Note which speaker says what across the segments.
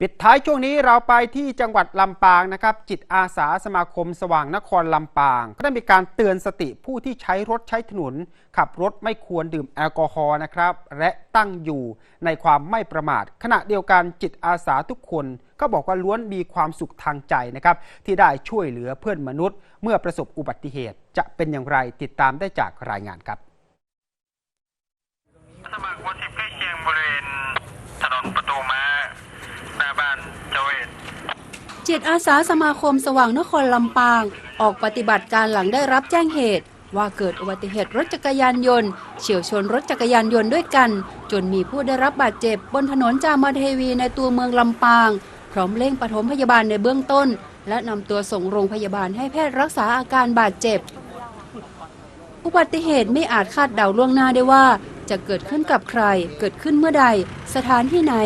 Speaker 1: ปิดท้ายช่วงนี้เราไปที่จังหวัดลำปางนะครับ จิตอาสาสมาคมสว่างนครลำปาง ก็ได้มีการเตือนสติผู้ที่ใช้รถใช้ถนน ขับรถไม่ควรดื่มแอลกอฮอล์นะครับ และตั้งอยู่ในความไม่ประมาท ขณะเดียวกันจิตอาสาทุกคน ก็บอกว่าล้วนมีความสุขทางใจนะครับ ที่ได้ช่วยเหลือเพื่อนมนุษย์ เมื่อประสบอุบัติเหตุจะเป็นอย่างไรติดตามได้จากรายงานครับ
Speaker 2: สมัครวัดทิพย์ใกล้เคียงบริเวณถนนประตูม้าหน้าบ้านเจาเวต
Speaker 3: จิตอาสาสมาคมสว่างนครลำปาง ออกปฏิบัติการหลังได้รับแจ้งเหตุ ว่าเกิดอุบัติเหตุรถจักรยานยนต์ เฉียวชนรถจักรยานยนต์ด้วยกัน จนมีผู้ได้รับบาดเจ็บบนถนนจามเทวีในตัวเมืองลำปาง พร้อมเร่งปฐมพยาบาลในเบื้องต้น และนำตัวส่งโรงพยาบาลให้แพทย์รักษาอาการบาดเจ็บ อุบัติเหตุไม่อาจคาดเดาล่วงหน้าได้ว่า จะเกิดขึ้นกับใคร เกิดขึ้นเมื่อใด สถานที่ไหน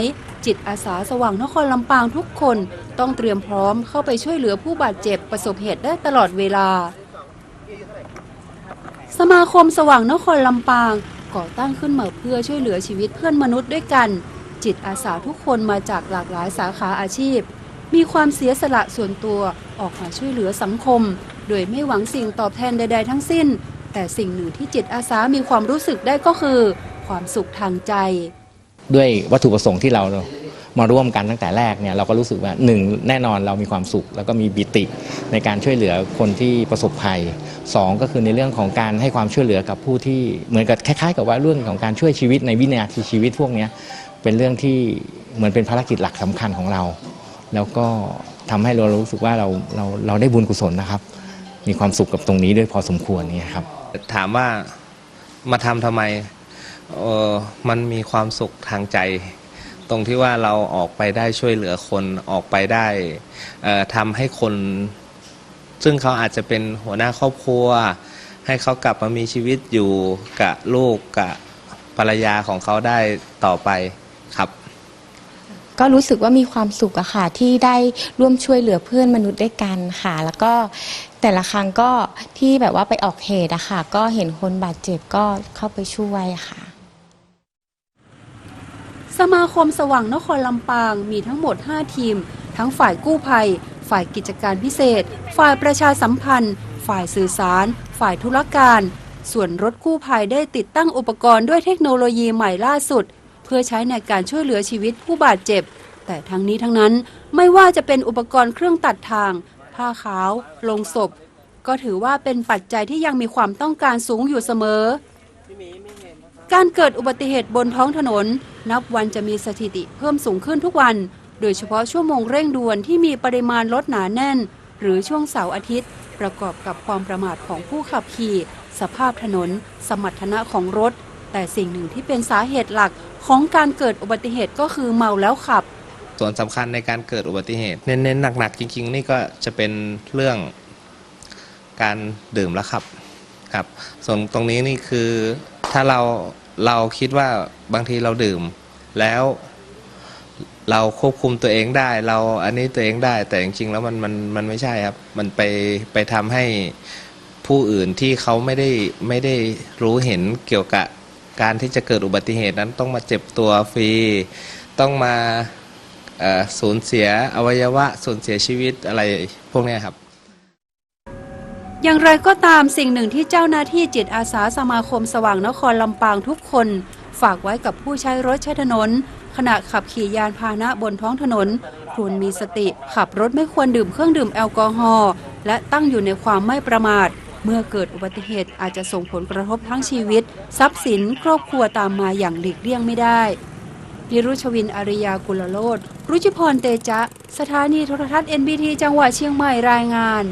Speaker 3: จิตอาสาสว่างนครลำปางทุกคนต้องเตรียมพร้อมเข้าไปช่วยเหลือผู้บาดเจ็บประสบเหตุได้ตลอดเวลา สมาคมสว่างนครลำปางก่อตั้งขึ้นมาเพื่อช่วยเหลือชีวิตเพื่อนมนุษย์ด้วยกัน จิตอาสาทุกคนมาจากหลากหลายสาขาอาชีพ มีความเสียสละส่วนตัวออกมาช่วยเหลือสังคม โดยไม่หวังสิ่งตอบแทนใด ๆ ทั้งสิ้น แต่สิ่งหนึ่งที่จิตอาสามีความรู้สึกได้ก็คือ ความสุขทางใจ
Speaker 4: ด้วยวัตถุประสงค์ที่เรามาร่วมกันตั้งแต่แรกเนี่ยเราก็รู้สึกว่าหนึ่งแน่นอนเรามีความสุข แล้วก็มีบิติในการช่วยเหลือคนที่ประสบภัยสองก็คือในเรื่องของการให้ความช่วยเหลือกับผู้ที่เหมือนกับคล้ายๆ กับว่าเรื่องของการช่วยชีวิตในวินาทีชีวิตพวกนี้เป็นเรื่องที่เหมือนเป็นภารกิจหลักสำคัญของเรา แล้วก็ทำให้เรารู้สึกว่าเราเราเราได้บุญกุศลนะครับ มีความสุขกับตรงนี้ด้วยพอสมควรนี่ครับ
Speaker 5: ถามว่ามาทำทำไม เออมันมีความสุขทางใจ ตรงที่ว่าเราออกไปได้ช่วยเหลือคนออกไปได้เอ่อทำให้คน ซึ่งเขาอาจจะเป็นหัวหน้าครอบครัว ให้เขากลับมามีชีวิตอยู่กับลูกกับภรรยาของเขาได้ต่อไปครับ
Speaker 6: ก็รู้สึกว่ามีความสุขอะค่ะ ที่ได้ร่วมช่วยเหลือเพื่อนมนุษย์ด้วยกันค่ะ แล้วก็แต่ละครั้งก็ที่แบบว่าไปออกเหตุอะค่ะ ก็เห็นคนบาดเจ็บก็เข้าไปช่วยค่ะ
Speaker 3: สมาคมสว่างนครลำปางมีทั้งหมด 5 ทีม ทั้งฝ่ายกู้ภัย ฝ่ายกิจการพิเศษ ฝ่ายประชาสัมพันธ์ ฝ่ายสื่อสาร ฝ่ายธุรการ ส่วนรถกู้ภัยได้ติดตั้งอุปกรณ์ด้วยเทคโนโลยีใหม่ล่าสุด เพื่อใช้ในการช่วยเหลือชีวิตผู้บาดเจ็บ แต่ทั้งนี้ทั้งนั้นไม่ว่าจะเป็นอุปกรณ์เครื่องตัดทาง ผ้าขาว ลงศพ ก็ถือว่าเป็นปัจจัยที่ยังมีความต้องการสูงอยู่เสมอ การเกิดอุบัติเหตุบนท้องถนน นับวันจะมีสถิติเพิ่มสูงขึ้นทุกวัน โดยเฉพาะชั่วโมงเร่งด่วนที่มีปริมาณรถหนาแน่น หรือช่วงเสาร์อาทิตย์ ประกอบกับความประมาทของผู้ขับขี่ สภาพถนน สมรรถนะของรถ แต่สิ่งหนึ่งที่เป็นสาเหตุหลักของการเกิดอุบัติเหตุก็คือเมาแล้วขับ
Speaker 5: ส่วนสำคัญในการเกิดอุบัติเหตุ เน้นๆหนักๆจริง ๆ นี่ก็จะเป็นเรื่องการดื่มแล้วครับครับ ส่วนตรงนี้นี่คือ ถ้าเราเราคิดว่าบางทีเราดื่ม แล้วเราควบคุมตัวเองได้ เราอันนี้ตัวเองได้ แต่จริงๆแล้วมันมันมันไม่ใช่ครับ มันไปไปทำให้ผู้อื่นที่เขาไม่ได้ไม่ได้รู้เห็นเกี่ยวกับการที่จะเกิดอุบัติเหตุนั้นต้องมาเจ็บตัวฟรี ต้องมาสูญเสียอวัยวะสูญเสียชีวิตอะไรพวกนี้ครับ
Speaker 3: อย่างไรก็ตามสิ่งหนึ่งที่เจ้าหน้าที่จิตอาสาสมาคมสว่างนครลำปางทุกคน ฝากไว้กับผู้ใช้รถใช้ถนน ขณะขับขี่ยานพาหนะบนท้องถนนควรมีสติ ขับรถไม่ควรดื่มเครื่องดื่มแอลกอฮอล์และตั้งอยู่ในความไม่ประมาท เมื่อเกิดอุบัติเหตุอาจจะส่งผลกระทบทั้งชีวิต ทรัพย์สิน ครอบครัวตามมาอย่างหลีกเลี่ยงไม่ได้พิรุชวิน อริยากุลโลดรุจิพรเตจะ สถานีโทรทัศน์ NBT จังหวัดเชียงใหม่รายงาน